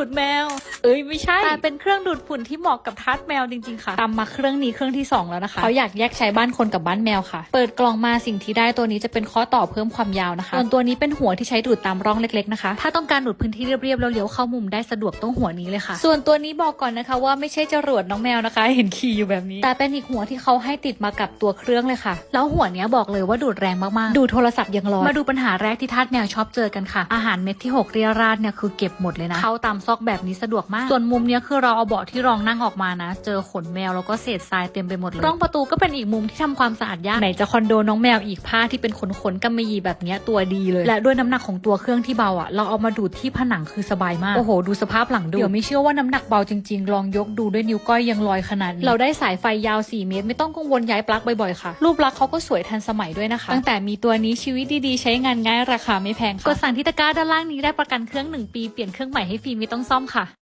ดูดแมว เอ้ยไม่ใช่แต่เป็นเครื่องดูดฝุ่นที่เหมาะกับทาสแมวจริงๆค่ะตามมาเครื่องนี้เครื่องที่สองแล้วนะคะเขาอยากแยกใช้บ้านคนกับบ้านแมวค่ะ เปิดกล่องมาสิ่งที่ได้ตัวนี้จะเป็นข้อต่อเพิ่มความยาวนะคะส่วนตัวนี้เป็นหัวที่ใช้ดูดตามร่องเล็กๆนะคะ ถ้าต้องการดูดพื้นที่เรียบๆแล้วเลี้ยวเข้ามุมได้สะดวกต้องหัวนี้เลยค่ะ ส่วนตัวนี้บอกก่อนนะคะ ว่าไม่ใช่จรวดน้องแมวนะคะ เห็นขี่อยู่แบบนี้ แต่เป็นอีกหัวที่เขาให้ติดมากับตัวเครื่องเลยค่ะ แล้วหัวเนี้ยบอกเลยว่าดูดแรงมากๆ ดูโทรศัพท์ยังร้อนมาดูปัญหาแรกที่ทาสแมวชอบเจอกันค่ะ อาหารเม็ดที่หกเรียราดเนี่ยคือเก็บหมดเลยนะเข้าตามซอกแบบนี้สะดวกมาก ส่วนมุมเนี้ยคือเราเอาเบาะที่รองนั่งออกมานะ เจอขนแมวแล้วก็เศษทรายเต็มไปหมดเลยร่องประตูก็เป็นอีกมุมที่ทำความสะอาดยากไหนจะคอนโดน้องแมวอีกผ้าที่เป็นขนขนๆกำมะหยี่แบบเนี้ยตัวดีเลย และด้วยน้ำหนักของตัวเครื่องที่เบาอะเราเอามาดูดที่ผนังคือสบายมากโอ้โหดูสภาพหลังดูเดี๋ยวไม่เชื่อว่าน้ำหนักเบาจริงๆ ลองยกดูด้วยนิ้วก้อยยังลอยขนาดนี้เราได้สายไฟยาว 4 เมตร ไม่ต้องกังวลย้ายปลั๊กบ่อยๆค่ะ รูปลักษณ์เขาก็สวยทันสมัยด้วยนะคะ ตั้งแต่มีตัวนี้ชีวิตดีๆ ใช้งานง่ายราคาไม่แพงค่ะกดสั่งที่ตะกร้าด้านล่างนี้ได้ประกันเครื่อง 1 ปีเปลี่ยนเครื่องใหม่ให้ฟรีไม่ต้องซ่อมค่ะ